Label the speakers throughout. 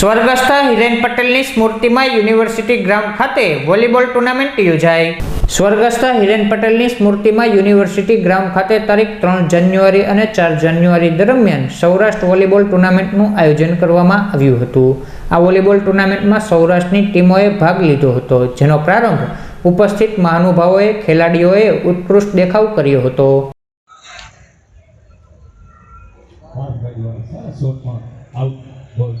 Speaker 1: સ્વર્ગસ્થ હિરેન પટેલની સ્મૃતિમાં યુનિવર્સિટી ગ્રાઉન્ડ ખાતે વોલીબોલ ટુર્નામેન્ટ યોજાઈ. સ્વર્ગસ્થ હિરેન પટેલની સ્મૃતિમાં યુનિવર્સિટી ગ્રાઉન્ડ ખાતે તારીખ ત્રણ જાન્યુઆરી અને ચાર જાન્યુઆરી દરમિયાન સૌરાષ્ટ્ર વોલીબોલ ટુર્નામેન્ટનું આયોજન કરવામાં આવ્યું હતું. આ વોલીબોલ ટુર્નામેન્ટમાં સૌરાષ્ટ્રની ટીમોએ ભાગ લીધો હતો, જેનો પ્રારંભ ઉપસ્થિત મહાનુભાવોએ, ખેલાડીઓએ ઉત્કૃષ્ટ દેખાવ કર્યો હતો.
Speaker 2: One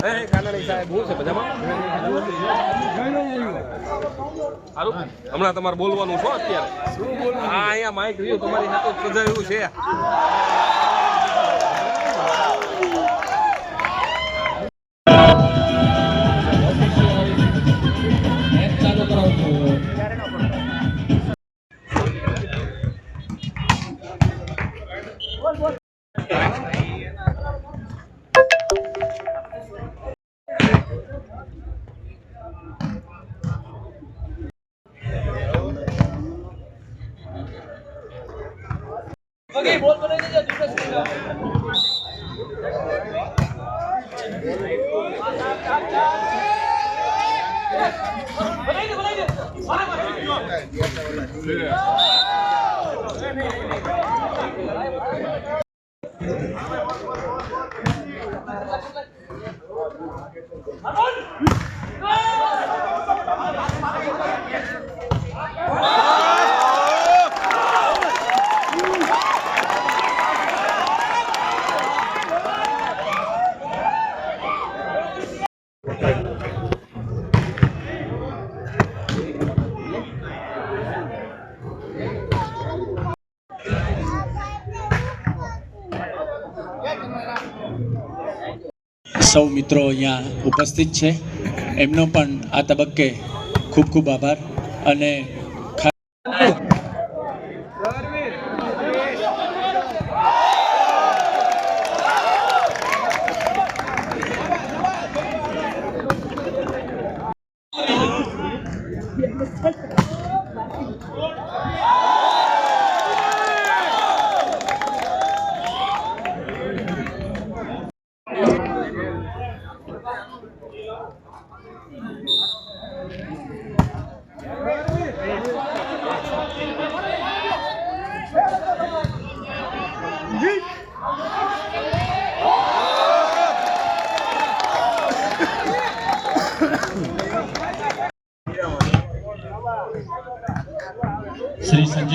Speaker 2: very
Speaker 3: જાય કાનાણી સાહેબ, હું છે બધામાં હમણાં તમારે બોલવાનું છો અત્યારે? હા, અહીંયા માઇક રહ્યું, તમારી સાથે સજાયું છે. Come on!
Speaker 4: સૌ મિત્રો અહીંયા ઉપસ્થિત છે. એમનો પણ આ તબક્કે ખૂબ ખૂબ આભાર. અને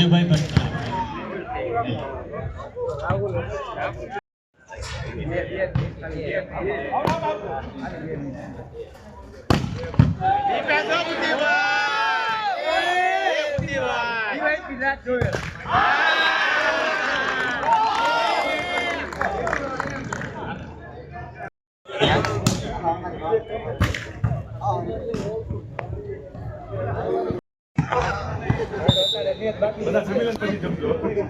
Speaker 4: રાજીવભાઈ Bhatt Defensa do Divan! Divan, pisar, Shri સંજીવભાઈ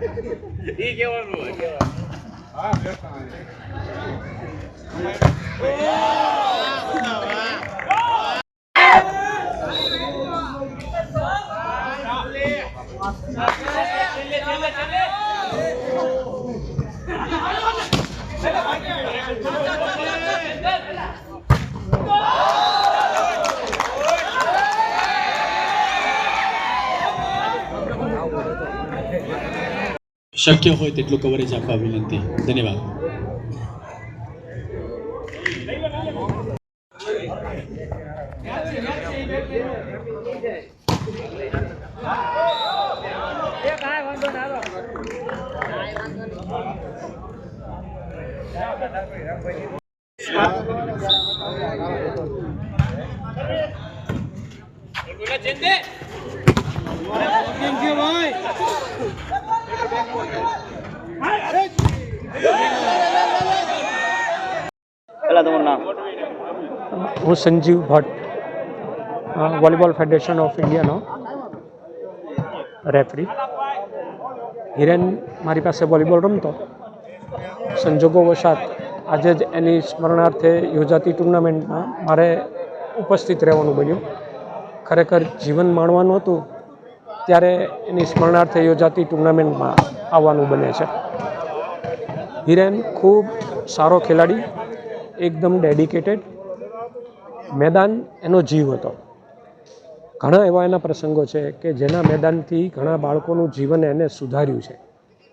Speaker 4: Bhatt શક્ય હોય તેટલું કવરેજ આપવા વિનંતી ધન્યવાદ
Speaker 5: Hey!
Speaker 6: હું Sanjeev Bhatt volleyball federation of ઇન્ડિયાનો referee. Hiren મારી પાસે વોલીબોલ રમતો. સંજોગો વશાત આજે જ એની સ્મરણાર્થે યોજાતી ટુર્નામેન્ટમાં મારે ઉપસ્થિત રહેવાનું બન્યું. ખરેખર જીવન માણવાનું હતું. ત્યારે એની સ્મરણાર્થે યોજાતી ટુર્નામેન્ટમાં આવવાનું બને છે. હિરેન ખૂબ સારો ખેલાડી, એકદમ ડેડિકેટેડ મેદાન એનો જીવ હતો. ઘણા એવા એના પ્રસંગો છે કે જેના મેદાનથી ઘણા બાળકોનું જીવન એને સુધાર્યું છે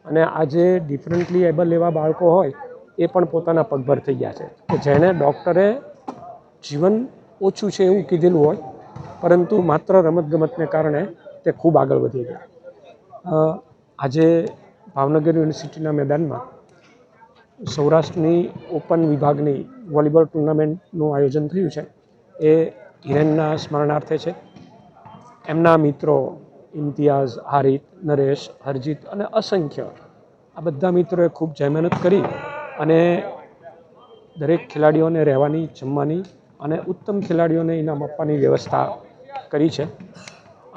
Speaker 6: અને આજે ડિફરન્ટલી એબલ એવા બાળકો હોય એ પણ પોતાના પગભર થઈ ગયા છે. કે જેણે ડૉક્ટરે જીવન ઓછું છે એવું કીધેલું હોય, પરંતુ માત્ર રમતગમતને કારણે તે ખૂબ આગળ વધી ગયા. આજે ભાવનગર યુનિવર્સિટીના મેદાનમાં સૌરાષ્ટ્રની ઓપન વિભાગની વોલીબોલ ટુર્નામેન્ટનું આયોજન થયું છે. એ હિરેનના સ્મરણાર્થે છે. એમના મિત્રો ઇમ્તિયાઝ, હારિત, નરેશ, હરજીત અને અસંખ્ય આ બધા મિત્રોએ ખૂબ જહેમત કરી અને દરેક ખેલાડીઓને રહેવાની, જમવાની અને ઉત્તમ ખેલાડીઓને ઇનામ આપવાની વ્યવસ્થા કરી છે.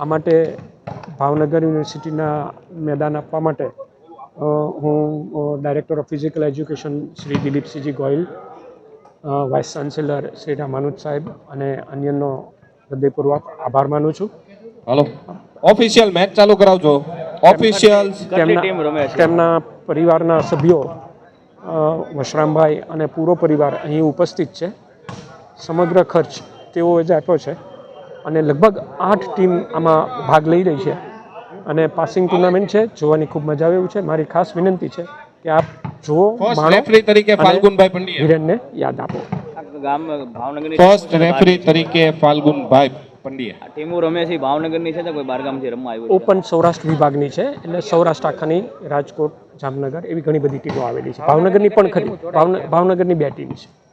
Speaker 6: આ માટે ભાવનગર યુનિવર્સિટીના મેદાન આપવા માટે હું director of physical education Shri Dilipsinhji Goyal vice chancellor Shri Ramanuj સાહેબ અને અન્યનો હૃદયપૂર્વક આભાર માનું છું.
Speaker 3: હલો. ઓફિશિયલ મેચ ચાલુ કરાવજો. ઓફિશિયલ
Speaker 6: તેમના પરિવારના સભ્યો વશરામભાઈ અને પૂરો પરિવાર અહીં ઉપસ્થિત છે. સમગ્ર ખર્ચ તેઓએ જ આપ્યો છે. અને લગભગ આઠ ટીમ આમાં ભાગ લઈ રહી છે. અને પાસિંગ ટુર્નામેન્ટ છે જોવાની ખૂબ મજા આવે એવું છે. મારી ખાસ વિનંતી છે કે આપ જુઓ
Speaker 3: રેફરી તરીકે ફાલ્ગુનભાઈ પંડ્યા.
Speaker 6: હિરેનને યાદ આપો.
Speaker 5: ગામ ભાવનગરની
Speaker 3: ફર્સ્ટ રેફરી તરીકે ફાલ્ગુનભાઈ પંડ્યા.
Speaker 5: ટીમો રમે છે ભાવનગરની છે તો કોઈ બારગામથી રમવા આવ્યું
Speaker 6: ઓપન સૌરાષ્ટ્ર વિભાગની છે એટલે સૌરાષ્ટ્ર આખાની રાજકોટ જામનગર એવી ઘણી બધી ટીમો આવેલી છે. ભાવનગરની પણ ખરી. ભાવન- ભાવનગરની બે ટીમ છે.